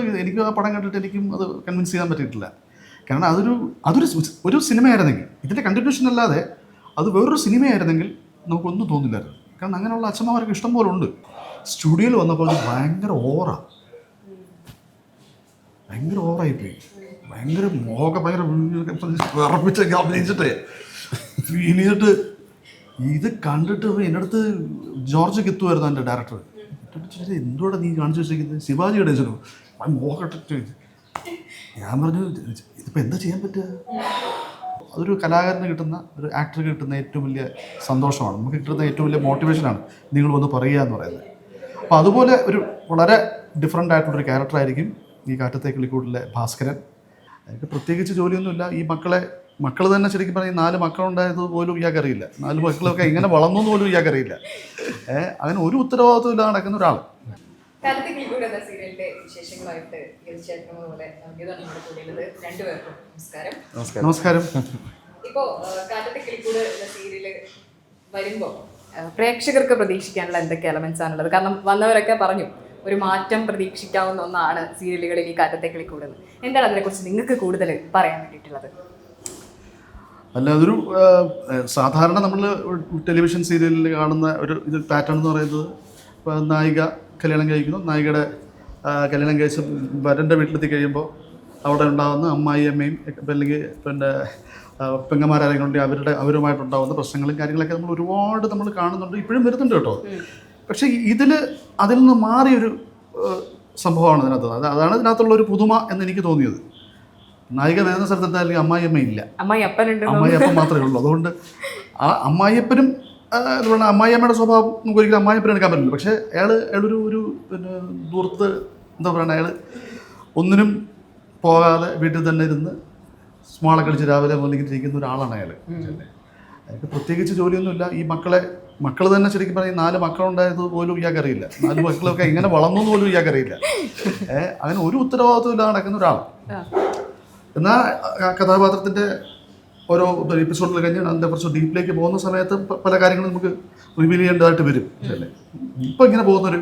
അത് എനിക്ക് ആ പടം കണ്ടിട്ട് എനിക്കും അത് കൺവിൻസ് ചെയ്യാൻ പറ്റിയിട്ടില്ല. കാരണം അതൊരു അതൊരു ഒരു സിനിമയായിരുന്നെങ്കിൽ ഇതിന്റെ കണ്ടിന്യൂഷൻ അല്ലാതെ അത് വേറൊരു സിനിമയായിരുന്നെങ്കിൽ നമുക്കൊന്നും തോന്നില്ലായിരുന്നു. കാരണം അങ്ങനെയുള്ള അച്ഛന്മാർക്ക് ഇഷ്ടം പോലെ ഉണ്ട്. സ്റ്റുഡിയോയിൽ വന്നപ്പോൾ അത് ഭയങ്കര ഓറ. ഭയങ്കര ഓറായിപ്പോയി. ഭയങ്കര മോക ഭയങ്കര വിറപ്പിച്ചൊക്കെ അഭിനയിച്ചിട്ടേ. ഫീൽ ചെയ്തിട്ട് ഇത് കണ്ടിട്ട് എന്റെ അടുത്ത് ജോർജ് കിത്തുമായിരുന്നു എന്റെ ഡയറക്ടർ എന്തുകൂടെ നീ കാണിച്ചു വെച്ചിരിക്കുന്നത് ശിവാജിയുടെ ചെറു മോഹട്ടിട്ട് ഞാൻ പറഞ്ഞു ഇതിപ്പോൾ എന്താ ചെയ്യാൻ പറ്റുക? അതൊരു കലാകാരന് കിട്ടുന്ന ഒരു ആക്ടർക്ക് കിട്ടുന്ന ഏറ്റവും വലിയ സന്തോഷമാണ്. നമുക്ക് കിട്ടുന്ന ഏറ്റവും വലിയ മോട്ടിവേഷനാണ് നിങ്ങൾ വന്ന് പറയുക എന്ന് പറയുന്നത്. അപ്പോൾ അതുപോലെ ഒരു വളരെ ഡിഫറെന്റ് ആയിട്ടുള്ളൊരു ക്യാരക്ടറായിരിക്കും ഈ കാറ്റത്തെ കിളിക്കൂട്ടിലെ ഭാസ്കരൻ. എനിക്ക് പ്രത്യേകിച്ച് ജോലിയൊന്നുമില്ല. ഈ മക്കളെ മക്കൾ തന്നെ ശരിക്കും പറഞ്ഞാൽ ഈ നാല് മക്കളുണ്ടായത് പോലും ഇയാൾക്കറിയില്ല നാല് മക്കളൊക്കെ എങ്ങനെ വളർന്നു പോലും ഇയാൾക്കറിയില്ല ഏഹ് അങ്ങനെ ഒരു ഉത്തരവാദിത്വം ഇല്ലാതെ നടക്കുന്ന ഒരാൾ നന്ദിതാണ് നമ്മുടെ കൂടെയുള്ളത്. രണ്ടുപേർക്കും നമസ്കാരം. നമസ്കാരം. നമസ്കാരം. ഇപ്പോ കാറ്റത്തെ കിളിക്കൂട് എന്ന സീരിയൽ വരുമ്പോ പ്രേക്ഷകർക്ക് പ്രതീക്ഷിക്കാനുള്ള എന്തൊക്കെ എലമെന്റ്സ് ആണുള്ളത്? കാരണം വന്നവരൊക്കെ പറഞ്ഞു ഒരു മാറ്റം പ്രതീക്ഷിക്കാവുന്ന ഒന്നാണ് സീരിയലുകളിൽ ഈ കാറ്റത്തെ കിളിക്കൂട് എന്ന് എന്താണ് അതിനെക്കുറിച്ച് നിങ്ങൾക്ക് കൂടുതൽ പറയാൻ വേണ്ടിയിട്ടുള്ളത്? അല്ല അതൊരു സാധാരണ നമ്മൾ ടെലിവിഷൻ സീരിയലിൽ കാണുന്ന ഒരു ഇത് പാറ്റേൺ എന്ന് പറയുന്നത് ഇപ്പോൾ നായിക കല്യാണം കഴിക്കുന്നു. നായികയുടെ കല്യാണം കഴിച്ച് വരന്റെ വീട്ടിലെത്തി കഴിയുമ്പോൾ അവിടെ ഉണ്ടാകുന്ന അമ്മായി അമ്മയും അല്ലെങ്കിൽ പിന്നെ പെങ്ങന്മാരായാലും പെങ്ങന്മാരാരെങ്കിലും ഉണ്ടെങ്കിൽ അവരുടെ അവരുമായിട്ടുണ്ടാകുന്ന പ്രശ്നങ്ങളും കാര്യങ്ങളൊക്കെ നമ്മൾ ഒരുപാട് നമ്മൾ കാണുന്നുണ്ട് ഇപ്പോഴും വരുന്നുണ്ട് കേട്ടോ. പക്ഷേ ഇതിൽ അതിൽ നിന്ന് മാറിയൊരു സംഭവമാണ് ഇതിനകത്ത്. അത് അതാണ് ഇതിനകത്തുള്ള ഒരു പുതുമ എന്ന് എനിക്ക് തോന്നിയത്. നായിക വരുന്ന സ്ഥലത്ത് അല്ലെങ്കിൽ അമ്മായിയമ്മ ഇല്ല. അമ്മായിയപ്പൻ മാത്രമേ ഉള്ളൂ. അതുകൊണ്ട് ആ അമ്മായിയപ്പനും പറയുക അമ്മായിയമ്മയുടെ സ്വഭാവം നമുക്ക് ഒരിക്കലും അമ്മായി എടുക്കാൻ പറ്റില്ല. പക്ഷേ അയാൾ അയാളൊരു ഒരു പിന്നെ ദൂരത്ത് എന്താ പറയുക അയാൾ ഒന്നിനും പോകാതെ വീട്ടിൽ തന്നെ ഇരുന്ന് സ്മോളെ കളിച്ച് രാവിലെ മുന്നിട്ട് ഒരാളാണ് അയാൾ അയാൾക്ക് പ്രത്യേകിച്ച് ജോലിയൊന്നുമില്ല. ഈ മക്കളെ മക്കൾ തന്നെ ശരിക്കും പറഞ്ഞാൽ ഈ നാല് മക്കളുണ്ടായത് പോലും ഇയാൾക്കറിയില്ല നാല് മക്കളൊക്കെ ഇങ്ങനെ വളർന്നു പോലും ഇയാൾക്കറിയില്ല ഏഹ് അങ്ങനെ ഒരു ഉത്തരവാദിത്വം ഇല്ലാതെ നടക്കുന്ന ഒരാൾ എന്നാൽ കഥാപാത്രത്തിന്റെ ഓരോ എപ്പിസോഡിൽ കഴിഞ്ഞ് അതിന്റെ കുറച്ച് ഡീപ്പിലേക്ക് പോകുന്ന സമയത്ത് പല കാര്യങ്ങളും നമുക്ക് റിവീൽ ചെയ്യേണ്ടതായിട്ട് വരും. അല്ലേ? ഇപ്പം ഇങ്ങനെ പോകുന്നൊരു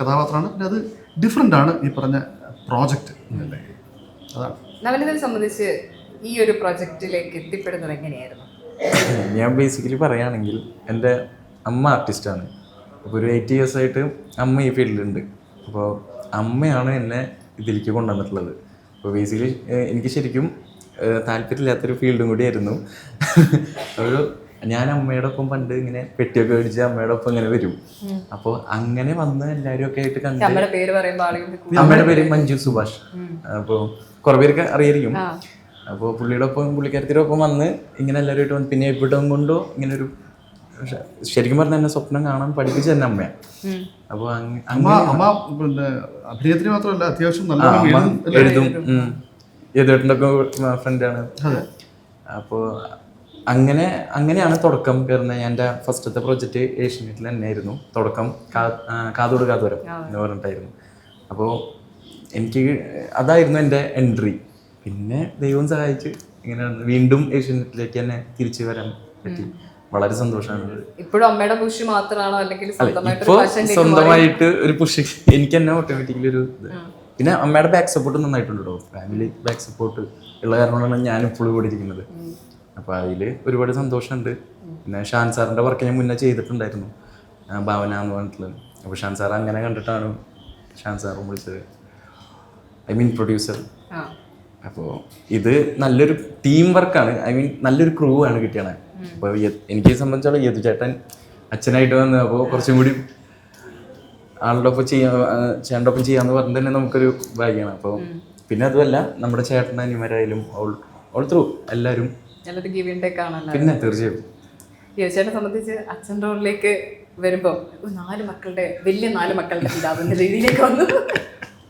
കഥാപാത്രമാണ്. പിന്നെ അത് ഡിഫറെന്റ് ആണ് ഈ പറഞ്ഞ പ്രോജക്റ്റ് അല്ലേ? അതാണ്. സംബന്ധിച്ച് ഈ ഒരു പ്രോജക്റ്റിലേക്ക് എത്തിപ്പെടുന്നത് എങ്ങനെയായിരുന്നു? ഞാൻ ബേസിക്കലി പറയുകയാണെങ്കിൽ എന്റെ അമ്മ ആർട്ടിസ്റ്റാണ് അപ്പോൾ ഒരു എയ്റ്റ് ഇയേഴ്സ് ആയിട്ട് അമ്മ ഈ ഫീൽഡിലുണ്ട്. അപ്പോൾ അമ്മയാണ് എന്നെ ഇതിലേക്ക് കൊണ്ടുവന്നിട്ടുള്ളത്. അപ്പോൾ ബേസിക്കലി എനിക്ക് ശരിക്കും താല്പര്യമില്ലാത്തൊരു ഫീൽഡും കൂടിയായിരുന്നു. ഒരു ഞാൻ അമ്മയുടെ ഒപ്പം പണ്ട് ഇങ്ങനെ പെട്ടിയൊക്കെ മേടിച്ച് അമ്മയുടെ ഒപ്പം ഇങ്ങനെ വരും. അപ്പോൾ അങ്ങനെ വന്ന് എല്ലാവരും ഒക്കെ ആയിട്ട് കണ്ട് അമ്മയുടെ പേര് മഞ്ജു സുഭാഷ്. അപ്പോൾ കുറേ പേരൊക്കെ അറിയായിരിക്കും. അപ്പോൾ പുള്ളിയുടെ ഒപ്പം പുള്ളിക്കാരത്തിയുടെ ഒപ്പം വന്ന് ഇങ്ങനെ എല്ലാവരുമായിട്ട് വന്ന് പിന്നെ എവിടം കൊണ്ടോ ഇങ്ങനെ ഒരു ശരിക്കും പറഞ്ഞ എന്നെ സ്വപ്നം കാണാൻ പഠിപ്പിച്ച തന്നെ അമ്മയാണ് അപ്പോൾ അമ്മ അമ്മ പിന്നെ അഭിനയത്തിന് മാത്രമല്ല അത്യാവശ്യം നല്ല എഴുതും. യഥേട്ടന്റെ ഒക്കെ ഫ്രണ്ടാണ് അപ്പോൾ അങ്ങനെ അങ്ങനെയാണ് തുടക്കം കയറുന്നത് എന്റെ ഫസ്റ്റത്തെ പ്രൊജക്റ്റ് ഏഷ്യനെറ്റിൽ തന്നെയായിരുന്നു. തുടക്കം കാ- ആ, കാതോട് കാതോരം എന്ന് പറഞ്ഞിട്ടായിരുന്നു. അപ്പോൾ എനിക്ക് അതായിരുന്നു എന്റെ എൻട്രി പിന്നെ ദൈവം സഹായിച്ച് ഇങ്ങനെ വീണ്ടും ഏഷ്യനെറ്റിലേക്ക് തന്നെ തിരിച്ചു വരാൻ പറ്റി. വളരെ സന്തോഷമാണ്. ഇപ്പോഴും അമ്മയുടെ പുഷ് മാത്രമാണോ അല്ലെങ്കിൽ സ്വന്തമായിട്ട് ഒരു പുഷി സ്വന്തമായിട്ട് ഒരു പുഷ് എനിക്ക് തന്നെ ഓട്ടോമാറ്റിക്കലി ഒരു പിന്നെ അമ്മയുടെ ബാക്ക് സപ്പോർട്ട് നന്നായിട്ടുണ്ട് കേട്ടോ ഫാമിലി ബാക്ക് സപ്പോർട്ട് ഉള്ള കാരണമാണ് ഞാൻ ഇപ്പോഴും കൂടി ഇരിക്കുന്നത്. അപ്പോൾ അതിൽ ഒരുപാട് സന്തോഷമുണ്ട് പിന്നെ ഷാൻ സാറിന്റെ വർക്ക് ഞാൻ മുന്നേ ചെയ്തിട്ടുണ്ടായിരുന്നു. ഭാവന എന്ന് പറഞ്ഞിട്ടുള്ളത്. അപ്പോൾ ഷാൻ സാർ അങ്ങനെ കണ്ടിട്ടാണ് ഷാൻ സാറും വിളിച്ചത്. ഐ മീൻ പ്രൊഡ്യൂസർ അപ്പോ അപ്പോൾ ഇത് നല്ലൊരു ടീം വർക്കാണ് ഐ മീൻ നല്ലൊരു ക്രൂ ആണ് കിട്ടിയത് അപ്പോൾ എനിക്ക് സംബന്ധിച്ചോളം യദു ചേട്ടൻ അച്ഛനായിട്ട് വന്ന് അപ്പോൾ കുറച്ചും കൂടി ആളുടെ ഒപ്പം ചെയ്യാൻ ചേട്ടന്റെ ഒപ്പം ചെയ്യാന്ന് പറഞ്ഞിട്ട് തന്നെ നമുക്കൊരു ഭാഗ്യമാണ്. അപ്പോൾ പിന്നെ അതുമല്ല നമ്മുടെ ചേട്ടൻ അനിമരായാലും ഓൾ ഓൾ ത്രൂ എല്ലാവരും. പിന്നെ തീർച്ചയായും. ചേട്ടനെ സംബന്ധിച്ച് അച്ഛൻ റോളിലേക്ക് വരുമ്പോൾ നാല് മക്കളുടെ വലിയ നാല് മക്കളുടെ പിതാവെന്ന രീതിയിലേക്ക് വന്നു.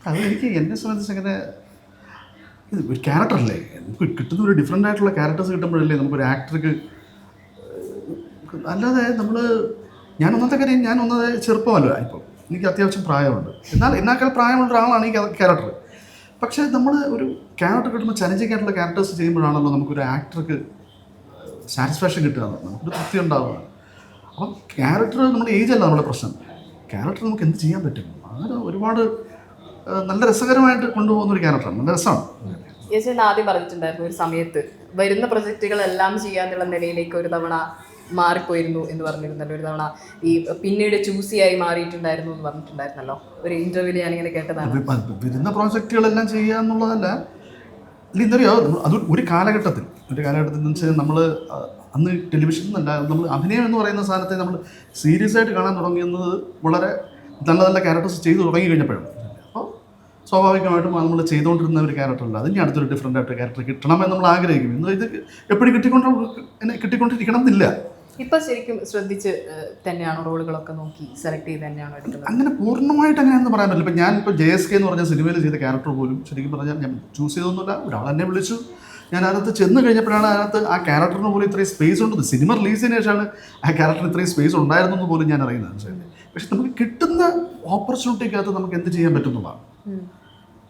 അതെനിക്ക് എന്നെ സംബന്ധിച്ച് അങ്ങനെ ഇത് ഒരു ക്യാരക്ടറല്ലേ നമുക്ക് കിട്ടുന്ന ഒരു ഡിഫറെന്റ് ആയിട്ടുള്ള ക്യാരക്ടേഴ്സ് കിട്ടുമ്പോഴല്ലേ നമുക്കൊരു ആക്ടർക്ക് അല്ലാതെ നമ്മൾ ഞാൻ ഒന്നത്തെ കാര്യം ഞാൻ ഒന്നത് ചെറുപ്പമല്ല ഇപ്പോൾ എനിക്ക് അത്യാവശ്യം പ്രായമുണ്ട്. എന്നാൽ എന്നേക്കാൾ പ്രായമുള്ള ഒരാളാണ് ഈ ക്യാരക്ടർ പക്ഷേ നമ്മൾ ഒരു ക്യാരക്ടർ കിട്ടുമ്പോൾ ചലഞ്ചിങ് ആയിട്ടുള്ള ക്യാരക്ടേഴ്സ് ചെയ്യുമ്പോഴാണല്ലോ നമുക്കൊരു ആക്ടർക്ക് സാറ്റിസ്ഫാക്ഷൻ കിട്ടുക നമുക്കൊരു തൃപ്തി ഉണ്ടാവുക. അപ്പം ക്യാരക്ടർ നമ്മുടെ ഏജ് അല്ല നമ്മുടെ പ്രശ്നം. ക്യാരക്ടർ നമുക്ക് എന്ത് ചെയ്യാൻ പറ്റും? അങ്ങനെ ഒരുപാട് നല്ല രസകരമായിട്ട് കൊണ്ടുപോകുന്ന ഒരു ക്യാരക്ടറാണ് നല്ല രസമാണ്. യേശുവിന് ആദ്യം പറഞ്ഞിട്ടുണ്ടായിരുന്നു ഒരു സമയത്ത് വരുന്ന പ്രൊജക്റ്റുകളെല്ലാം ചെയ്യാന്നുള്ള നിലയിലേക്ക് ഒരു തവണ മാറിപ്പോയിരുന്നു എന്ന് പറഞ്ഞിരുന്നല്ലോ ഒരു തവണ. ഈ പിന്നീട് ചൂസിയായി മാറിയിട്ടുണ്ടായിരുന്നു എന്ന് പറഞ്ഞിട്ടുണ്ടായിരുന്നല്ലോ. ഒരു ഇന്റർവ്യൂൽ ഞാനിങ്ങനെ കേട്ടതാണ്. വരുന്ന പ്രോജക്റ്റുകളെല്ലാം ചെയ്യുക എന്നുള്ളതല്ല. ഇല്ല അത് ഒരു കാലഘട്ടത്തിൽ ഒരു കാലഘട്ടത്തിൽ എന്ന് വെച്ചാൽ നമ്മൾ അന്ന് ടെലിവിഷൻ എന്നല്ല നമ്മൾ അഭിനയം എന്ന് പറയുന്ന സാധനത്തെ നമ്മൾ സീരിയസ് ആയിട്ട് കാണാൻ തുടങ്ങിയത് വളരെ നല്ല നല്ല ക്യാരക്ടേഴ്സ് ചെയ്തു തുടങ്ങി കഴിഞ്ഞപ്പോഴും അപ്പോൾ സ്വാഭാവികമായിട്ടും നമ്മൾ ചെയ്തുകൊണ്ടിരുന്ന ഒരു ക്യാരക്ടറല്ല അതിന് അടുത്തൊരു ഡിഫറെന്റ് ആയിട്ട് ക്യാരക്ടർ കിട്ടണമെന്ന് നമ്മൾ ആഗ്രഹിക്കും ഇന്ന് ഇത് എപ്പോഴും കിട്ടിക്കൊണ്ട് എന്നെ കിട്ടിക്കൊണ്ടിരിക്കണം എന്നില്ല. ഇപ്പൊ ശരിക്കും ശ്രദ്ധിച്ച് തന്നെയാണ് റോളുകളൊക്കെ നോക്കി സെലക്ട് ചെയ്ത് തന്നെയാണോ എടുക്കുന്നത്? അങ്ങനെ പൂർണമായിട്ട് അങ്ങനെ അങ്ങനെയൊന്നും പറയാൻ പറ്റില്ല. ഇപ്പം ഞാൻ ഇപ്പോൾ ജെ എസ് കെ എന്ന് പറഞ്ഞ സിനിമയിൽ ചെയ്ത ക്യാരക്ടർ പോലും ശരിക്കും പറഞ്ഞാൽ ഞാൻ ചൂസ് ചെയ്തൊന്നുമില്ല. ഒരാൾ എന്നെ വിളിച്ചു. ഞാൻ അതിനകത്ത് ചെന്ന് കഴിഞ്ഞപ്പോഴാണ് അതിനകത്ത് ആ ക്യാരക്ടറിന് പോലും ഇത്രയും സ്പേസ് ഉണ്ടെന്ന് സിനിമ റിലീസ് ചെയ്തതിനു ശേഷമാണ് ആ ക്യാരക്ടറിന് ഇത്രയും സ്പേസ് ഉണ്ടായിരുന്നു എന്ന് പോലും ഞാൻ അറിയുന്നത് പക്ഷെ നമുക്ക് കിട്ടുന്ന ഓപ്പർച്യൂണിറ്റിക്കകത്ത് നമുക്ക് എന്ത് ചെയ്യാൻ പറ്റുന്നതാണ്.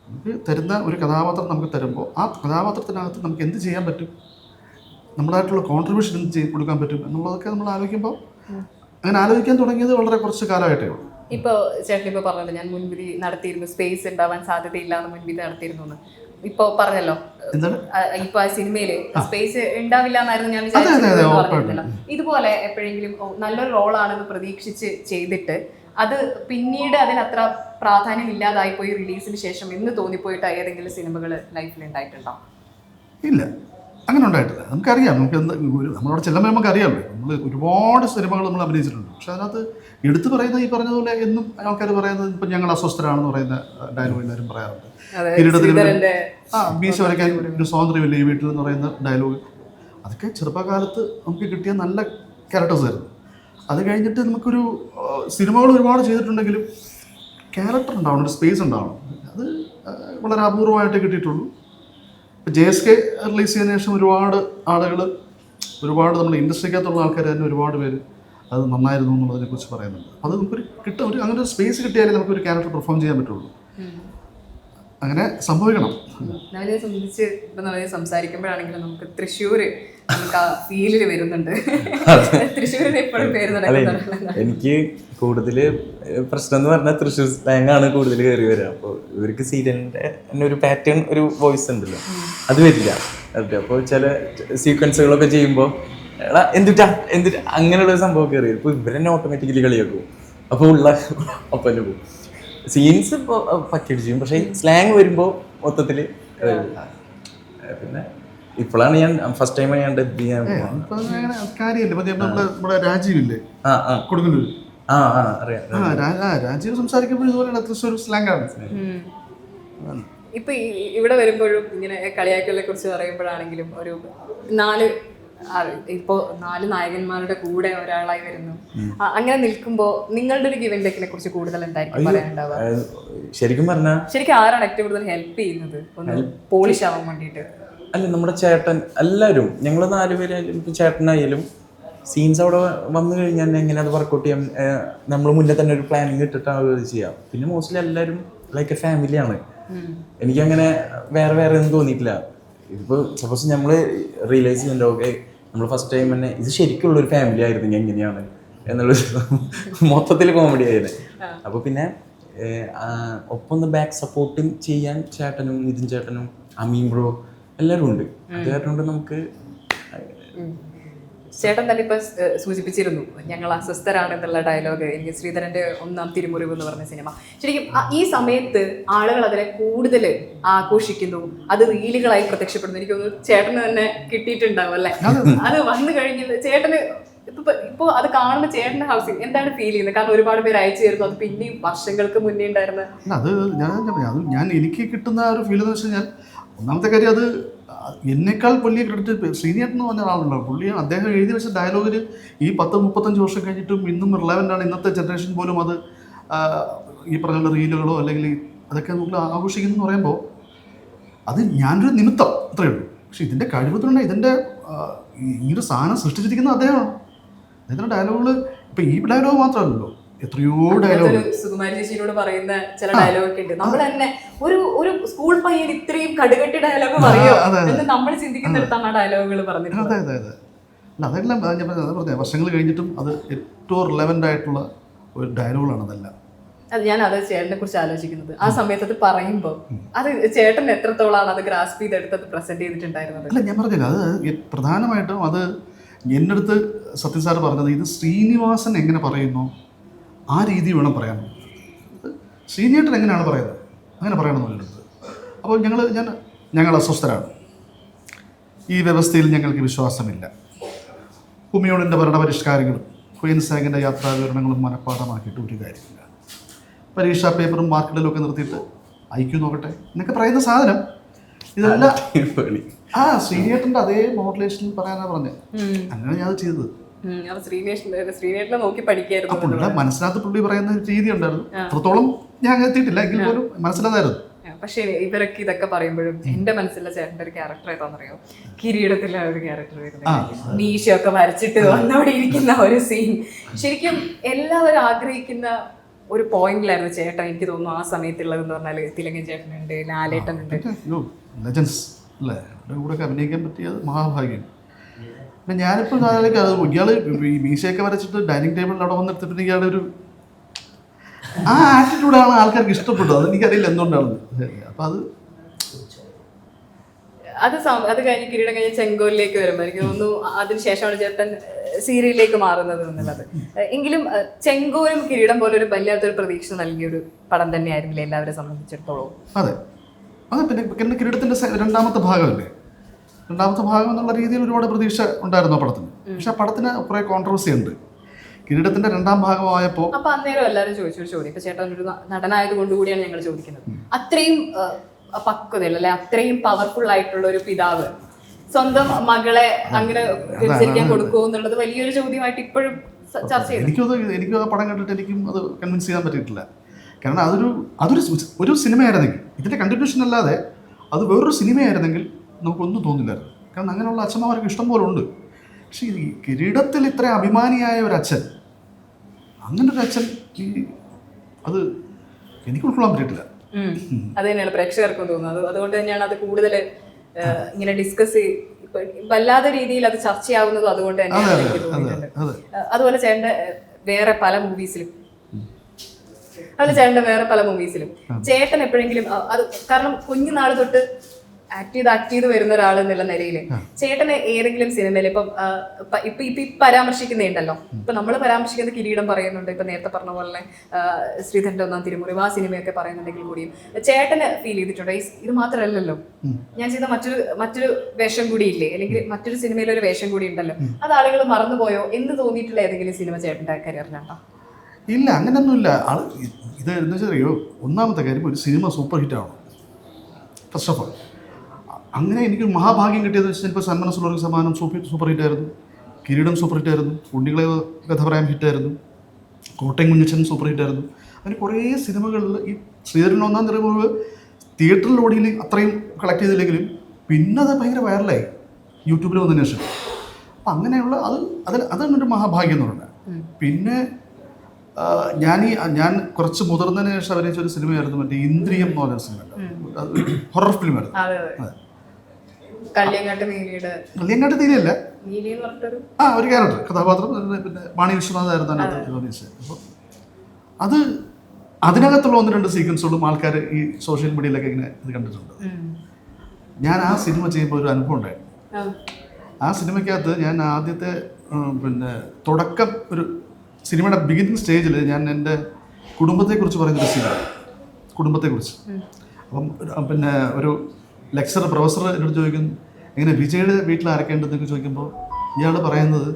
നമുക്ക് തരുന്ന ഒരു കഥാപാത്രം നമുക്ക് തരുമ്പോൾ ആ കഥാപാത്രത്തിനകത്ത് നമുക്ക് എന്ത് ചെയ്യാൻ പറ്റും? നമ്മളായിട്ടുള്ള കോൺട്രിബ്യൂഷൻ എന്ത് ചെയ്ത് കൊടുക്കാൻ പറ്റും എന്നുള്ളതൊക്കെ നമ്മൾ ആലോചിക്കുമ്പോൾ അങ്ങനെ ആലോചിക്കാൻ തുടങ്ങിയത് വളരെ കുറച്ച് കാലമായിട്ടേ ഉള്ളൂ. ഇപ്പൊ ചേട്ടൻ ഇപ്പൊ പറഞ്ഞല്ലോ ഞാൻ മുൻവിധി നടത്തിയിരുന്നു. സ്പേസ് ഉണ്ടാവാൻ സാധ്യതയില്ല എന്ന് മുൻവിധി നടത്തിയിരുന്നു എന്ന്. ഇപ്പൊ പറഞ്ഞല്ലോ ഇപ്പൊ സിനിമയിൽ സ്പേസ് ഉണ്ടാവില്ല എന്നായിരുന്നു ഞാൻ വിചാരിച്ചു അതെ, വിചാരിച്ചത് എന്ന് ഉറപ്പായിട്ടും. പറഞ്ഞിരുന്നല്ലോ. ഇതുപോലെ എപ്പോഴെങ്കിലും നല്ലൊരു റോളാണെന്ന് പ്രതീക്ഷിച്ച് ചെയ്തിട്ട് അത് പിന്നീട് അതിനത്ര പ്രാധാന്യം ഇല്ലാതായി പോയി റിലീസിന് ശേഷം എന്ന് തോന്നിപ്പോയിട്ട് ഏതെങ്കിലും സിനിമകൾ ലൈഫിൽ ഉണ്ടായിട്ടുണ്ടോ ഇല്ല. അങ്ങനെ ഉണ്ടായിട്ടില്ല. നമുക്കറിയാം. നമുക്ക് എന്ത് നമ്മളവിടെ ചെല്ലുമ്പോൾ നമുക്ക് അറിയാമല്ലോ നമ്മൾ ഒരുപാട് സിനിമകൾ നമ്മൾ അഭിനയിച്ചിട്ടുണ്ട്. പക്ഷെ അതിനകത്ത് എടുത്തു പറയുന്ന ഈ പറഞ്ഞതുപോലെ എന്നും ആൾക്കാർ പറയുന്നത് ഇപ്പം ഞങ്ങൾ അസ്വസ്ഥരാണെന്ന് പറയുന്ന ഡയലോഗ് എല്ലാവരും പറയാറുണ്ട്. കിരീടത്തിൽ ആ മീശ വരയ്ക്കാൻ ഒരു സ്വാതന്ത്ര്യമില്ല ഈ വീട്ടിൽ എന്ന് പറയുന്ന ഡയലോഗ്. അതൊക്കെ ചെറുപ്പകാലത്ത് നമുക്ക് കിട്ടിയ നല്ല ക്യാരക്ടേഴ്സ് ആയിരുന്നു. അത് കഴിഞ്ഞിട്ട് നമുക്കൊരു സിനിമകൾ ഒരുപാട് ചെയ്തിട്ടുണ്ടെങ്കിലും ക്യാരക്ടർ ഉണ്ടാവണം ഒരു സ്പേസ് ഉണ്ടാവണം. അത് വളരെ അപൂർവമായിട്ട് കിട്ടിയിട്ടുള്ളൂ. ജെ എസ് കെ റിലീസ് ചെയ്തതിനു ശേഷം ഒരുപാട് ആളുകൾ ഒരുപാട് നമ്മുടെ ഇൻഡസ്ട്രിക്കകത്തുള്ള ആൾക്കാർ തന്നെ ഒരുപാട് പേര് അത് നന്നായിരുന്നു എന്നുള്ളതിനെ കുറിച്ച് പറയുന്നുണ്ട് അത് നമുക്കൊരു കിട്ടും ഒരു അങ്ങനെ ഒരു സ്പേസ് കിട്ടിയാലേ നമുക്കൊരു ക്യാരക്ടർ പെർഫോം ചെയ്യാൻ പറ്റുള്ളൂ. അങ്ങനെ സംഭവിക്കണം. നവനെ സംബന്ധിച്ച് ഇപ്പൊ നവനെ സംസാരിക്കുമ്പോഴാണെങ്കിലും നമുക്ക് തൃശ്ശൂര് നമുക്ക് ആ ഫീലിൽ വരുന്നുണ്ട്. എപ്പോഴും പേര് എനിക്ക് കൂടുതൽ പ്രശ്നം എന്ന് പറഞ്ഞാൽ തൃശ്ശൂർ സ്ലാങ് ആണ് കൂടുതൽ കയറി വരിക അപ്പോൾ ഇവർക്ക് സീരിയലിന്റെ തന്നെ ഒരു പാറ്റേൺ ഒരു വോയിസ് ഉണ്ടല്ലോ. അത് വരില്ല. അതെ അപ്പോൾ ചില സീക്വൻസുകളൊക്കെ ചെയ്യുമ്പോൾ എടാ എന്തിട്ടാ എന്തിട്ടാ അങ്ങനെയുള്ള ഒരു സംഭവം കയറി ഇപ്പോൾ ഇവരെന്നെ ഓട്ടോമാറ്റിക്കലി കളിയാക്കും. അപ്പോൾ ഉള്ള ഒപ്പം പോകും. സീൻസ് ഇപ്പോൾ പക്കറ്റ് ചെയ്യും പക്ഷേ സ്ലാങ് വരുമ്പോൾ മൊത്തത്തിൽ പിന്നെ ഇപ്പോഴാണ് ഞാൻ ഫസ്റ്റ് ടൈം ഞാൻ ഡബ് ചെയ്യാൻ രാജീവില്ലേ? കൊടുങ്ങല്ലൂർ ആ. ആ അറിയാം രാജീവ് സംസാരിക്കുമ്പോൾ ഇതുപോലെയാണ്. തൃശ്ശൂർ സ്ലാങ് ആണ്. ഇപ്പൊ ഇവിടെ വരുമ്പോഴും ഇങ്ങനെ കളിയാക്കലിനെ കുറിച്ച് പറയുമ്പോഴാണെങ്കിലും ഒരു നാല് ഇപ്പോ നാല് നായകന്മാരുടെ കൂടെ ഒരാളായി വരുന്നു. അങ്ങനെ നിൽക്കുമ്പോ നിങ്ങളുടെ ഒരു ഗിവൻ ടെക്കിനെ കുറിച്ച് കൂടുതൽ എന്തായിരിക്കും പറയാനുണ്ടാവുക? ശരിക്കും പറഞ്ഞാൽ ശരിക്കും ആരാണ് ഏറ്റവും കൂടുതൽ ഹെൽപ്പ് ചെയ്യുന്നത്? ഒന്ന് പോളിഷ് ആവാൻ വേണ്ടിട്ട് അല്ല നമ്മുടെ ചേട്ടൻ എല്ലാവരും ഞങ്ങൾ നാലുപേരായാലും ഇപ്പം ചേട്ടനായാലും സീൻസ് അവിടെ വന്നു കഴിഞ്ഞാൽ എങ്ങനെ അത് വർക്കൗട്ട് ചെയ്യാം? നമ്മൾ മുന്നേ തന്നെ ഒരു പ്ലാനിങ് ഇട്ടിട്ടാണ് അത് ചെയ്യാം. പിന്നെ മോസ്റ്റ്ലി എല്ലാവരും ലൈക്ക് എ ഫാമിലിയാണ് എനിക്കങ്ങനെ വേറെ വേറെ ഒന്നും തോന്നിയിട്ടില്ല. ഇപ്പോൾ സപ്പോസ് നമ്മൾ റിയലൈസ് ചെയ്യുന്നുണ്ട് ഓക്കെ നമ്മൾ ഫസ്റ്റ് ടൈം തന്നെ ഇത് ശരിക്കുള്ള ഒരു ഫാമിലി ആയിരുന്നു എങ്ങനെയാണ്? എന്നുള്ള മൊത്തത്തിൽ കോമഡി ആയിരുന്നു അപ്പോൾ പിന്നെ ഒപ്പം ഒന്ന് ബാക്ക് സപ്പോർട്ടും ചെയ്യാൻ ചേട്ടനും നിതിൻ ചേട്ടനും അമീൻ ബ്രോ എല്ലാവരും ഉണ്ട്. അത് കാരണം കൊണ്ട് നമുക്ക് ചേട്ടൻ തന്നെ ഇപ്പൊ സൂചിപ്പിച്ചിരുന്നു ഞങ്ങൾ അസ്വസ്ഥരാണ് എന്നുള്ള ഡയലോഗ് എനിക്ക് ശ്രീധരന്റെ ഒന്നാം തിരുമുറിവ് എന്ന് പറഞ്ഞ സിനിമ ശരിക്കും ഈ സമയത്ത് ആളുകൾ അതിനെ കൂടുതൽ ആഘോഷിക്കുന്നു അത് റീലുകളായി പ്രത്യക്ഷപ്പെടുന്നു. എനിക്ക് തോന്നുന്നു ചേട്ടന് തന്നെ കിട്ടിയിട്ടുണ്ടാവും അല്ലെ? അത്. വന്നു കഴിഞ്ഞത് ചേട്ടന് ഇപ്പൊ ഇപ്പൊ അത് കാണുന്ന ചേട്ടന്റെ ഹൗസിൽ എന്താണ് ഫീൽ ചെയ്യുന്നത്? കാരണം ഒരുപാട് പേര് അയച്ചു തരുന്നു അത് പിന്നെയും വർഷങ്ങൾക്ക് മുന്നേ ഉണ്ടായിരുന്ന അല്ല അത് ഞാൻ ഞാൻ ഞാൻ എനിക്ക് കിട്ടുന്ന ഒരു ഫീൽ എന്ന് വെച്ച് കഴിഞ്ഞാൽ ഒന്നാമത്തെ കാര്യം അത് എന്നേക്കാൾ വലിയ ക്രെഡിറ്റ് ശ്രീനിയേട്ടൻ എന്ന് പറഞ്ഞ ആളുണ്ടോ പുള്ളി അദ്ദേഹം എഴുതി വെച്ച ഡയലോഗിൽ ഈ പത്ത് മുപ്പത്തഞ്ച് വർഷം കഴിഞ്ഞിട്ടും ഇന്നും റിലവന്റ് ആണ്. ഇന്നത്തെ ജനറേഷൻ പോലും അത് ഈ പറഞ്ഞ റീലുകളോ അല്ലെങ്കിൽ അതൊക്കെ നമ്മൾ ആഘോഷിക്കുന്നു എന്ന് പറയുമ്പോൾ അത് ഞാനൊരു നിമിത്തം അത്രയേ ഉള്ളൂ. പക്ഷെ ഇതിന്റെ കഴിവത്തുണ്ട് ഇതിന്റെ ഈ ഒരു സാധനം സൃഷ്ടിച്ചിരിക്കുന്നത് അദ്ദേഹമാണ്. അദ്ദേഹത്തിന്റെ ഡയലോഗുകൾ ഇപ്പം ഈ ഡയലോഗ് മാത്രമല്ലല്ലോ. എത്രയോ ഡയലോഗ് സുകുമാരി ചേച്ചിയോട് പറയുന്ന ചില ഡയലോഗ് ഉണ്ട്. നമ്മൾ തന്നെ ഒരു ഒരു സ്കൂൾ പയ്യൻ ഇത്രയും കടുകട്ടി ഡയലോഗ് പറയോ. എന്ന് നമ്മൾ ചിന്തിക്കുന്നിടത്താണ് ആ ഡയലോഗുകൾ പറഞ്ഞിട്ടുള്ളത്. അതെ അതെ. അല്ല അതെല്ലാം ഞാൻ പറഞ്ഞ വർഷങ്ങൾ കഴിഞ്ഞിട്ടും അത് ഏറ്റവും റിലവന്റ് ആയിട്ടുള്ള ഒരു ഡയലോഗാണ് അതെല്ലാം. അത് ഞാൻ അത് ചേട്ടനെ കുറിച്ച് ആലോചിക്കുന്നത്. ആ സമയത്ത് അത് പറയുമ്പോൾ അത് ചേട്ടൻ എത്രത്തോളാണ് അത് ഗ്രാസ്പ് ചെയ്തെടുത്തത് പ്രസന്റ് ചെയ്തിട്ടുണ്ടായിരുന്നത്? അല്ല ഞാൻ പറഞ്ഞില്ല. അത് പ്രധാനമായിട്ടും അത് എന്റെ അടുത്ത് സത്യസാർ പറഞ്ഞത് ഇത് ശ്രീനിവാസൻ എങ്ങനെ പറയുന്നു? ആ രീതി വേണം പറയാൻ. സീനിയേറ്റർ എങ്ങനെയാണ് പറയുന്നത്? അങ്ങനെ പറയണമെന്നില്ല അപ്പോൾ ഞങ്ങൾ ഞാൻ ഞങ്ങൾ അസ്വസ്ഥരാണ്. ഈ വ്യവസ്ഥയിൽ ഞങ്ങൾക്ക് വിശ്വാസമില്ല. ഹുമയോണിന്റെ ഭരണപരിഷ്കാരങ്ങളും ഹുയൻ സാഗിന്റെ യാത്രാ വിവരണങ്ങളും മനഃപ്പാഠമാക്കിയിട്ട് ഒരു കാര്യമില്ല. പരീക്ഷാ പേപ്പറും മാർക്കറ്റിലൊക്കെ ഒക്കെ നിർത്തിയിട്ട് ഐക്യു നോക്കട്ടെ? എന്നൊക്കെ പറയുന്ന സാധനം. ഇതല്ല. ആ സീനിയേറ്ററിന്റെ അതേ മോഡുലേഷനിൽ പറയാനാണ് പറഞ്ഞത് അങ്ങനെ ഞാൻ അത് ചെയ്തത്. അപ്പൊ ശ്രീനേഷൻ ശ്രീനേട്ടനെ നോക്കി പഠിക്കായിരുന്നു ആ പുള്ളിയുടെ മനസ്സിനകത്ത് പുള്ളി പറയുന്ന രീതി ഉണ്ടായിരുന്നു. അത്രത്തോളം ഞാൻ എത്തിയിട്ടില്ല എങ്കിൽ പോലും മനസ്സിലാതായിരുന്നു. പക്ഷേ ഇവരൊക്കെ ഇതൊക്കെ പറയുമ്പോഴും എന്റെ മനസ്സിലെ ചേട്ടന്റെ ഒരു ക്യാരക്ടർ ഏതാണെന്നറിയോ? കിരീടത്തിലെ ഒരു ക്യാരക്ടർ വരുന്നത്. മീശയൊക്കെ വരച്ചിട്ട് വന്നവിടെ ഇരിക്കുന്ന ഒരു സീൻ ശരിക്കും എല്ലാവരും ആഗ്രഹിക്കുന്ന ഒരു പോയിന്റിലായിരുന്നു ചേട്ടൻ എനിക്ക് തോന്നുന്നു ആ സമയത്തുള്ളതെന്ന് പറഞ്ഞാൽ തിലങ്കൻ ചേട്ടനുണ്ട് ലാലേട്ടനുണ്ട്. ലെജൻസ് അല്ലേ? കൂടെ അഭിനയിക്കാൻ പറ്റിയത് മഹാഭാഗ്യം. പിന്നെ ഞാനിപ്പോൾ ആലോചിക്കാം അത് ഇയാൾ ഈ മീശയൊക്കെ വരച്ചിട്ട് ഡൈനിങ് ടേബിളിൽ അവിടെ വന്നെടുത്തിട്ട് ഇയാളുടെ ഒരു ആ ആറ്റിറ്റ്യൂഡാണ് ആൾക്കാർക്ക് ഇഷ്ടപ്പെട്ടത്. അത് എനിക്കറിയില്ല എന്തുകൊണ്ടാണെന്ന്. അപ്പം അത് അത് അത് കഴിഞ്ഞ് കിരീടം കഴിഞ്ഞ് ചെങ്കോലിലേക്ക് വരുമ്പോൾ എനിക്ക് തോന്നുന്നു അതിനുശേഷമാണ് ചേട്ടൻ സീരിയലിലേക്ക് മാറുന്നത് എന്നുള്ളത്. എങ്കിലും ചെങ്കോലും കിരീടം പോലെ ഒരു വല്ലാത്തൊരു പ്രതീക്ഷ നൽകിയൊരു പടം തന്നെയായിരുന്നില്ല എല്ലാവരെ സംബന്ധിച്ചിടത്തോളം? അതെ. അതെ പിന്നെ കിരീടത്തിന്റെ രണ്ടാമത്തെ ഭാഗമല്ലേ? രണ്ടാമത്തെ ഭാഗം എന്നുള്ള രീതിയിൽ ഒരുപാട് പ്രതീക്ഷ ഉണ്ടായിരുന്നു ആ പടത്തിന്. പക്ഷെ ആ പടത്തിന് കുറെ കോൺട്രവേഴ്സി ഉണ്ട്. കിരീടത്തിന്റെ രണ്ടാം ഭാഗമായപ്പോ അപ്പൊ അന്നേരം എല്ലാവരും ചോദിച്ചൊരു ചോദ്യം. ഇപ്പൊ ചേട്ടൻ ഒരു നടനായത് കൊണ്ട് കൂടിയാണ് ഞങ്ങൾ ചോദിക്കുന്നത്. അത്രയും ഏഹ്, പക്വതയുള്ള അല്ലെ അത്രയും പവർഫുൾ ആയിട്ടുള്ള ഒരു പിതാവ് സ്വന്തം മകളെ അങ്ങനെ വ്യവഹരിക്കാൻ കൊടുക്കുമോ എന്നുള്ളത് വലിയൊരു ചോദ്യമായിട്ട് ഇപ്പോഴും ചർച്ച ചെയ്യുന്നു എനിക്കത് എനിക്കും ആ പടം കണ്ടിട്ട് എനിക്കും അത് കൺവിൻസ് ചെയ്യാൻ പറ്റിയിട്ടില്ല. കാരണം അതൊരു അതൊരു ഒരു സിനിമയായിരുന്നെങ്കിൽ ഇതിന്റെ കണ്ടിന്യൂഷൻ അല്ലാതെ അത് വേറൊരു സിനിമയായിരുന്നെങ്കിൽ നമുക്കൊന്നും തോന്നില്ലായിരുന്നു. കാരണം അങ്ങനെയുള്ള അച്ഛന്മാർക്ക് ഇഷ്ടം പോലെ ഉണ്ട്. പക്ഷേ ഈ കിരീടത്തിൽ ഇത്ര അഭിമാനിയായ ഒരു അച്ഛൻ അങ്ങനെ ഒരു അച്ഛൻ ഈ അത് എനിക്ക് ഉൾക്കൊള്ളാൻ പറ്റിയിട്ടില്ല. അത് തന്നെയാണ് പ്രേക്ഷകർക്കും തോന്നുന്നത്. അത് അതുകൊണ്ട് തന്നെയാണ് അത് കൂടുതൽ ഇങ്ങനെ ഡിസ്കസ് വല്ലാതെ രീതിയിൽ അത് ചർച്ചയാവുന്നതും അതുകൊണ്ട് അതെ തന്നെയാണ് എനിക്ക് തോന്നിയിട്ടുണ്ട്. അതുപോലെ ചേട്ടന്റെ വേറെ പല മൂവീസിലും അതുപോലെ ചേട്ടന്റെ വേറെ പല മൂവീസിലും ചേട്ടൻ എപ്പോഴെങ്കിലും അത് കാരണം കുഞ്ഞുനാൾ തൊട്ട് ആക്ട് ചെയ്ത് ആക്ട് ചെയ്ത് വരുന്ന ഒരാൾ എന്നുള്ള നിലയിൽ ചേട്ടന് ഏതെങ്കിലും സിനിമയിൽ ഇപ്പം ഇപ്പൊ ഇപ്പൊ പരാമർശിക്കുന്നുണ്ടല്ലോ ഇപ്പൊ നമ്മൾ പരാമർശിക്കുന്ന കിരീടം പറയുന്നുണ്ട് ഇപ്പൊ നേരത്തെ പറഞ്ഞ പോലെ ശ്രീധരന്റെ ഒന്നാം തിരുമുറിവ് ആ സിനിമയൊക്കെ പറയുന്നുണ്ടെങ്കിൽ കൂടിയും. ചേട്ടന് ഫീൽ ചെയ്തിട്ടുണ്ടോ? ഇത് മാത്രമല്ലല്ലോ. ഞാൻ ചെയ്ത മറ്റൊരു മറ്റൊരു വേഷം കൂടി ഇല്ലേ? അല്ലെങ്കിൽ മറ്റൊരു സിനിമയിൽ ഒരു വേഷം കൂടി ഉണ്ടല്ലോ. അത് ആളുകൾ മറന്നുപോയോ? എന്ന് തോന്നിയിട്ടുള്ള ഏതെങ്കിലും സിനിമ ചേട്ടന്റെ കരിയറിലുണ്ടോ? ഇല്ല അങ്ങനെയൊന്നുമില്ല ആൾ ഇത് എന്താ വെച്ചാൽ ഒന്നാമത്തെ കാര്യം ഒരു സിനിമ സൂപ്പർ ഹിറ്റ് ആവണം ഫസ്റ്റ് ഓഫ് ഓൾ അങ്ങനെ എനിക്ക് മഹാഭാഗ്യം കിട്ടിയത് വെച്ചാൽ ഇപ്പോൾ സന്മന സുലോറിക്ക് സമാനം സൂപ്പർ സൂപ്പർ ഹിറ്റ് ആയിരുന്നു കിരീടം സൂപ്പർ ഹിറ്റ് ആയിരുന്നു ഉണ്ണികളെ കഥ പറയാൻ ഹിറ്റായിരുന്നു. കോട്ടയം കുഞ്ഞച്ചൻ സൂപ്പർ ഹിറ്റ് ആയിരുന്നു അങ്ങനെ കുറേ സിനിമകളിൽ ഈ ശ്രീധരൻ ഒന്നാം തിരുമുറിവ് തിയേറ്ററിൽ ഓടിയിൽ അത്രയും കളക്ട് ചെയ്തില്ലെങ്കിലും പിന്നെ അത് ഭയങ്കര വൈറലായി യൂട്യൂബിൽ വന്നതിന് ശേഷം. അപ്പം അങ്ങനെയുള്ള അത് അതിൽ അതാണ് ഒരു മഹാഭാഗ്യം എന്ന് പറയുന്നത്. പിന്നെ ഞാൻ ഈ ഞാൻ കുറച്ച് മുതിർന്നതിന് ശേഷം അഭിനയിച്ച ഒരു സിനിമയായിരുന്നു മറ്റേ ഇന്ദ്രിയം എന്ന് പറഞ്ഞ സിനിമ ഹൊറർ ഫിലിമായിരുന്നു അതെ. കള്ളിയങ്ങാട്ട് നീലിയുടെ നീലി എന്ന് പറഞ്ഞിട്ടൊരു ആ ഒരു ക്യാരക്ടർ കഥാപാത്രം പിന്നെ- വാണി വിശ്വനാഥായിരുന്നു അതിനകത്ത് അഭിനയിച്ചത്. അപ്പോൾ അത് അതിനകത്തുള്ള ഒന്ന് രണ്ട് സീക്വൻസുകളും ആൾക്കാർ ഈ സോഷ്യൽ മീഡിയയിലൊക്കെ ഇങ്ങനെ ഇത് കണ്ടിട്ടുണ്ട്. ഞാൻ ആ സിനിമ ചെയ്യുമ്പോൾ ഒരു അനുഭവം ഉണ്ടായിരുന്നു ആ. ആ സിനിമയ്ക്കകത്ത് ഞാൻ ആദ്യത്തെ പിന്നെ തുടക്കം ഒരു സിനിമയുടെ ബിഗിനിങ് സ്റ്റേജിൽ ഞാൻ എന്റെ കുടുംബത്തെക്കുറിച്ച് പറയുന്നൊരു സിനിമ കുടുംബത്തെക്കുറിച്ച്. അപ്പം പിന്നെ ഒരു ലെക്ചർ പ്രൊഫസർ എന്നോട് ചോദിക്കുന്നു ഇങ്ങനെ വിജയുടെ വീട്ടിൽ ആരൊക്കെയുണ്ടെന്നൊക്കെ ചോദിക്കുമ്പോൾ ഇയാൾ പറയുന്നത്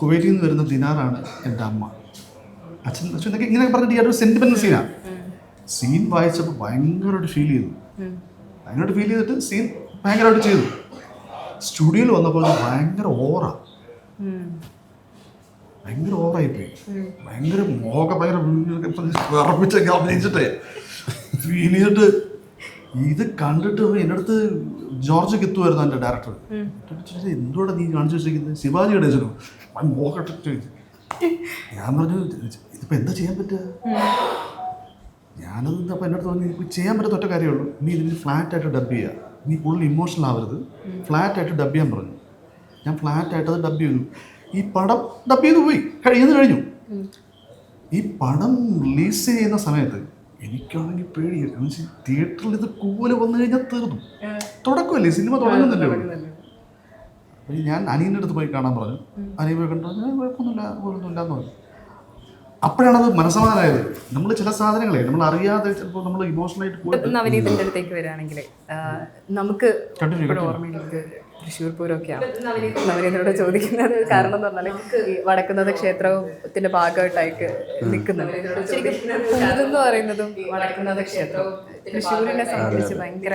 കുവൈറ്റിൽ നിന്ന് വരുന്ന ദിനാറാണ് എന്റെ അമ്മ. അച്ഛൻ അച്ഛൻ എന്നൊക്കെ ഇങ്ങനെ പറഞ്ഞിട്ട് ഇയാളൊരു സെന്റിമെന്റ് സീനാണ് സീൻ വായിച്ചപ്പോൾ ഭയങ്കരമായിട്ട് ഫീൽ ചെയ്തു. ഭയങ്കരമായിട്ട് ഫീൽ ചെയ്തിട്ട് സീൻ ഭയങ്കരമായിട്ട് ചെയ്തു. സ്റ്റുഡിയോയിൽ വന്നപ്പോൾ ഭയങ്കര ഓറ. ഭയങ്കര ഓവറായിപ്പോയി ഭയങ്കര മോക ഭയങ്കര വിറപ്പിച്ചൊക്കെ അഭിനയിച്ചിട്ടേ. ഫീൽ ചെയ്തിട്ട് ഇത് കണ്ടിട്ട് എന്റെ അടുത്ത് ജോർജ് കിത്തുമായിരുന്നു എന്റെ ഡയറക്ടർ എന്തുകൊണ്ട് നീ കാണിച്ചു വെച്ചിരിക്കുന്നത് ശിവാജിയുടെ മോഹട്ടെ ഞാൻ പറഞ്ഞു ഇതിപ്പോൾ എന്താ ചെയ്യാൻ പറ്റുക ഞാനത് അപ്പോൾ എന്നോട് തോന്നി ഇപ്പോൾ ചെയ്യാൻ പറ്റുന്ന ഒറ്റ കാര്യമുള്ളൂ. നീ ഇതിന് ഫ്ലാറ്റായിട്ട് ഡബ് ചെയ്യുക നീ കൂടുതൽ ഇമോഷണൽ ആവരുത്. ഫ്ലാറ്റായിട്ട് ഡബ് ചെയ്യാൻ പറഞ്ഞു. ഞാൻ ഫ്ലാറ്റായിട്ട് അത് ഡബ് ചെയ്തു. ഈ പടം ഡബ് ചെയ്ത് പോയി. കഴിയുന്നത് കഴിഞ്ഞു. ഈ പടം റിലീസ് ചെയ്യുന്ന സമയത്ത് എനിക്കാണെങ്കിൽ പേടിയായിരുന്നു തിയേറ്ററിൽ ഇത് കൂല വന്നു കഴിഞ്ഞാൽ തീർന്നു. തുടക്കമല്ലേ? സിനിമ തുടങ്ങുന്നല്ലേ അപ്പം ഞാൻ അനിയന്റെ അടുത്ത് പോയി കാണാൻ പറഞ്ഞു. അനിയൻ പോയി കണ്ടു. ഞാൻ കുഴപ്പമൊന്നുമില്ല കുഴപ്പമൊന്നുമില്ല എന്ന് പറഞ്ഞു. അപ്പോഴാണത് മനസ്സമാധാനമായത്. നമ്മൾ ചില സാധനങ്ങളെ നമ്മൾ അറിയാതെ ചിലപ്പോൾ നമ്മൾ ഇമോഷണലായിട്ട് പോയിട്ട് നവനീതിന്റെ അടുത്തേക്ക് വരികയാണെങ്കിൽ നമുക്ക് ഓർമ്മയുള്ളത് തൃശ്ശൂർ പൂരമൊക്കെയാണ് നവനീതനോട് ചോദിക്കുന്നത് കാരണം എന്ന് പറഞ്ഞാൽ ഈ വടക്കുന്നത് ക്ഷേത്രത്തിന്റെ ഭാഗമായിട്ടായിട്ട് നിൽക്കുന്നത് പറയുന്നതും വടക്കുന്നത് ക്ഷേത്രവും തൃശ്ശൂരിനെ സംബന്ധിച്ച് ഭയങ്കര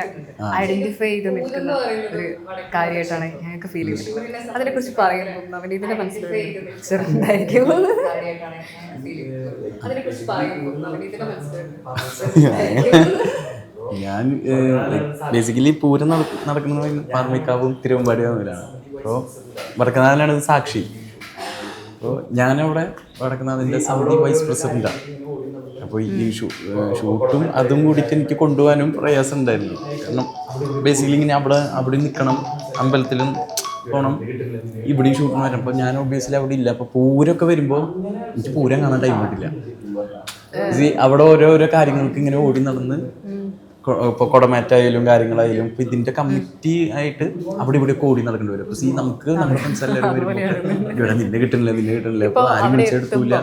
ഐഡന്റിഫൈ ചെയ്ത് നിൽക്കുന്ന ഒരു കാര്യമായിട്ടാണ് ഞങ്ങൾക്ക് ഫീൽ ചെയ്യുന്നത്. അതിനെ കുറിച്ച് പറയുമ്പോൾ നവനീതന്റെ മനസ്സിലായിരിക്കും അതിനെ കുറിച്ച് പറയുമ്പോൾ നവനീതിന്റെ ഞാൻ ബേസിക്കലി പൂരം നട- നടക്കുന്നത് പാർമിക്കാവും തിരുവമ്പാടി തമ്മിലാണ്. അപ്പോൾ വടക്കനാഥനാണ് ഇത് സാക്ഷി. അപ്പോൾ ഞാനവിടെ വടക്കനാഥിന്റെ സമിതി വൈസ് പ്രസിഡന്റാണ് അപ്പോൾ ഈ ഷൂ ഷൂട്ടും അതും കൂടിയിട്ട് എനിക്ക് കൊണ്ടുപോകാനും പ്രയാസം ഉണ്ടായിരുന്നു. കാരണം ബേസിക്കലി ഇങ്ങനെ അവിടെ അവിടെ നിൽക്കണം അമ്പലത്തിലും പോകണം ഇവിടെയും ഷൂട്ടിന് വരണം. അപ്പോൾ ഞാൻ ഒബിയസ്ലി അവിടെ ഇല്ല. അപ്പോൾ പൂരമൊക്കെ വരുമ്പോൾ എനിക്ക് പൂരം കാണാൻ ടൈം കിട്ടില്ല. അവിടെ ഓരോരോ കാര്യങ്ങൾക്ക് ഇങ്ങനെ ഓടി നടന്ന് കൊ- ഇപ്പൊ കൊടമാറ്റായാലും കാര്യങ്ങളായാലും ഇപ്പൊ ഇതിന്റെ കമ്മിറ്റി ആയിട്ട് അവിടെ ഇവിടെ കൂടി നടക്കേണ്ടി വരും. അപ്പോൾ സീ നമുക്ക് നമ്മുടെ ഫ്രണ്ട്സ് എല്ലാവരും വരുമ്പോൾ ഇവിടെ നിന്നെ കിട്ടുന്നില്ല നിന്നെ കിട്ടുന്നില്ല അപ്പൊ ആരും വിളിച്ചെടുത്തില്ല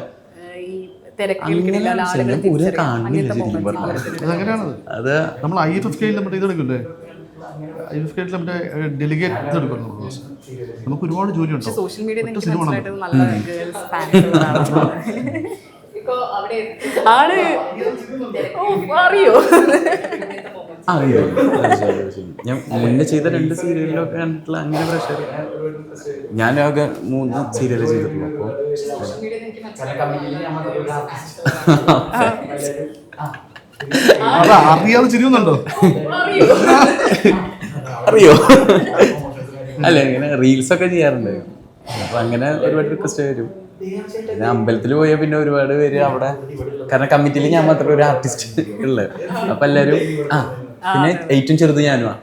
കാണില്ല ശരിക്കും പറഞ്ഞാൽ അത് നമ്മൾ ഐ എഫ് എഫ് കെയിൽ ഇതെടുക്കില്ലേ ഐ എഫ് കെയിൽ മറ്റേ ഡെലിഗേറ്റ് നമുക്ക് ഒരുപാട് ജോലി ഉണ്ടാവും സോഷ്യൽ മീഡിയ ആണ് ഓ, അറിയോ? അറിയോ. ഞാൻ മുന്നേ ചെയ്ത രണ്ട് സീരിയലിലൊക്കെ കണ്ടിട്ടുള്ള അങ്ങനെ പ്രഷർ ഞാനാകെ മൂന്ന് സീരിയൽ ചെയ്തിട്ടുള്ളൂ അപ്പോൾ അറിയാതെ ചിരിയുന്നുണ്ടോ അറിയോ? അല്ല ഇങ്ങനെ റീൽസ് ഒക്കെ ചെയ്യാറുണ്ട്. അപ്പൊ അങ്ങനെ ഒരുപാട് റിക്വസ്റ്റ് വരും. പിന്നെ അമ്പലത്തിൽ പോയാൽ പിന്നെ ഒരുപാട് പേര് അവിടെ. കാരണം കമ്മിറ്റിയിൽ ഞാൻ മാത്രമേ ഒരു ആർട്ടിസ്റ്റ് ഉള്ളത് അപ്പൊ എല്ലാരും ആ പിന്നെ ഏറ്റവും ചെറുത് ഞാനുമാണ്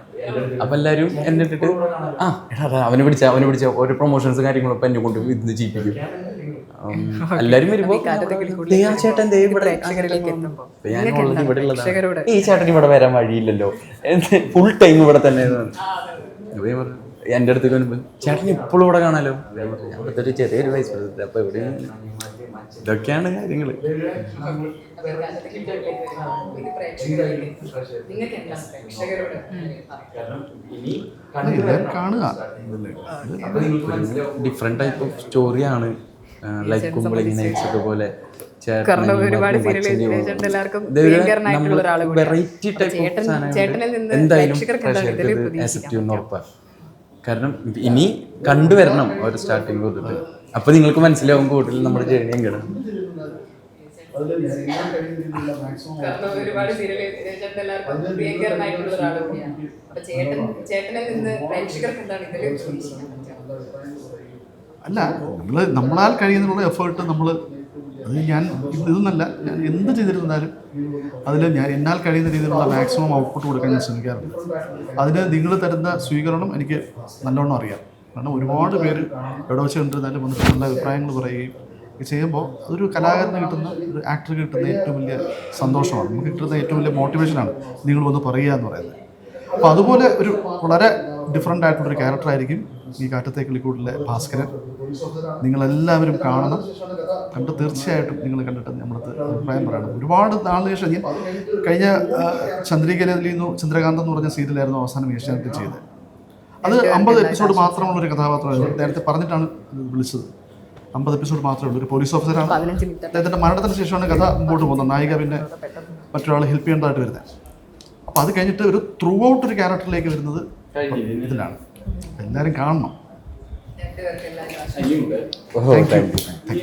അപ്പൊ എല്ലാരും എന്നെ ഇട്ടിട്ട് ആ എടാ അവനെ പിടിച്ച അവനെ പിടിച്ച. ഓരോ പ്രൊമോഷൻസ് കാര്യങ്ങളും ഇപ്പം എന്നെ കൊണ്ട് ഇത് ചെയ്യിപ്പിക്കും. ഉം, എല്ലാരും വരുമ്പോ ചേട്ടൻ ദേ ഇവിടെ ഞാൻ ഇവിടെ ഉള്ളതാണ് ഈ ചേട്ടൻ ഇവിടെ വരാൻ വഴിയില്ലല്ലോ. ഫുൾ ടൈം ഇവിടെ തന്നെ എന്റെ അടുത്തേക്ക് വരുമ്പോൾ ചേട്ടൻ ഇപ്പോഴും ഇവിടെ കാണാലോ ഒരു ചെറിയൊരു വയസ്സ് പ്രസിഡന്റ്. അപ്പൊ ഇവിടെ ഇതൊക്കെയാണ് കാര്യങ്ങൾ കാണുക? ഡിഫറെന്റ് ടൈപ്പ് ഓഫ് സ്റ്റോറിയാണ് ലൈക്ക് കുമ്പളങ്ങി നൈറ്റ്സ് ഒക്കെ പോലെ. വെറൈറ്റി ടൈപ്പ് എന്തായാലും കാരണം ഇനി കണ്ടുവരണം ഒരു സ്റ്റാർട്ടിങ് തൊട്ടിട്ട് അപ്പൊ നിങ്ങൾക്ക് മനസ്സിലാവും കൂടുതൽ നമ്മുടെ ജേണി എങ്ങനെ കാരണം ഒരുപാട് സീരിയൽ ചേട്ടൻ എല്ലാവർക്കും പ്രിയങ്കരനായിട്ടുള്ള ഒരാൾ കൂടിയാണ് അപ്പൊ ചേട്ടൻ ചേട്ടനിൽ നിന്ന് പ്രേക്ഷകർക്ക് എന്താണ് ഇതിൽ പ്രതീക്ഷിക്കാൻ പറ്റുക അല്ല നമ്മൾ നമ്മളാൽ കഴിയുന്നുള്ള എഫേർട്ട് നമ്മൾ അത് ഞാൻ ഇത് ഇതെന്നല്ല ഞാൻ എന്ത് ചെയ്തിരുന്നാലും അതിൽ ഞാൻ എന്നാൽ കഴിയുന്ന രീതിയിലുള്ള മാക്സിമം ഔട്ട്പുട്ട് കൊടുക്കാൻ ഞാൻ ശ്രമിക്കാറുണ്ട്. അതിന് നിങ്ങൾ തരുന്ന സ്വീകരണം എനിക്ക് നല്ലോണം അറിയാം. കാരണം ഒരുപാട് പേര് എവിടെ വെച്ച് കണ്ടിരുന്നാലും വന്നിട്ട് നല്ല അഭിപ്രായങ്ങൾ പറയുകയും ചെയ്യുമ്പോൾ അതൊരു കലാകാരന് കിട്ടുന്ന ഒരു ആക്ടർക്ക് കിട്ടുന്ന ഏറ്റവും വലിയ സന്തോഷമാണ്. നമുക്ക് കിട്ടുന്ന ഏറ്റവും വലിയ മോട്ടിവേഷനാണ് നിങ്ങൾ വന്ന് പറയുക എന്ന് പറയുന്നത്. അപ്പോൾ അതുപോലെ ഒരു വളരെ ഡിഫറെന്റ് ആയിട്ടുള്ളൊരു ക്യാരക്ടറായിരിക്കും ഈ കാറ്റത്തെ കിളിക്കൂട്ടിലെ ഭാസ്കരൻ. നിങ്ങളെല്ലാവരും കാണണം. കണ്ട് തീർച്ചയായിട്ടും നിങ്ങൾ കണ്ടിട്ട് നമ്മളത് അഭിപ്രായം പറയണം. ഒരുപാട് നാളിന് ശേഷം ഞാൻ കഴിഞ്ഞ ചന്ദ്രികയിൽ നിന്ന് ചന്ദ്രകാന്തം എന്ന് പറഞ്ഞ സീരിയലായിരുന്നു അവസാനം ഏഷ്യാനെറ്റ് ചെയ്തത്. അത് അമ്പത് എപ്പിസോഡ് മാത്രമുള്ള ഒരു കഥാപാത്രമായിരുന്നു നേരത്തെ പറഞ്ഞിട്ടാണ് വിളിച്ചത്. അമ്പത് എപ്പിസോഡ് മാത്രമേ ഉള്ളൂ. ഒരു പോലീസ് ഓഫീസറാണ്. അദ്ദേഹത്തിന്റെ മരണത്തിന് ശേഷമാണ് കഥ മുമ്പോട്ട് പോകുന്നത്. നായിക പിന്നെ മറ്റൊരാൾ ഹെൽപ്പ് ചെയ്യേണ്ടതായിട്ട് വരുന്നത്. അപ്പോൾ അത് കഴിഞ്ഞിട്ട് ഒരു ത്രൂ ഔട്ട് ഒരു ക്യാരക്ടറിലേക്ക് വരുന്നത് ഇതിലാണ്. എല്ലാവരും കാണണം. Thank you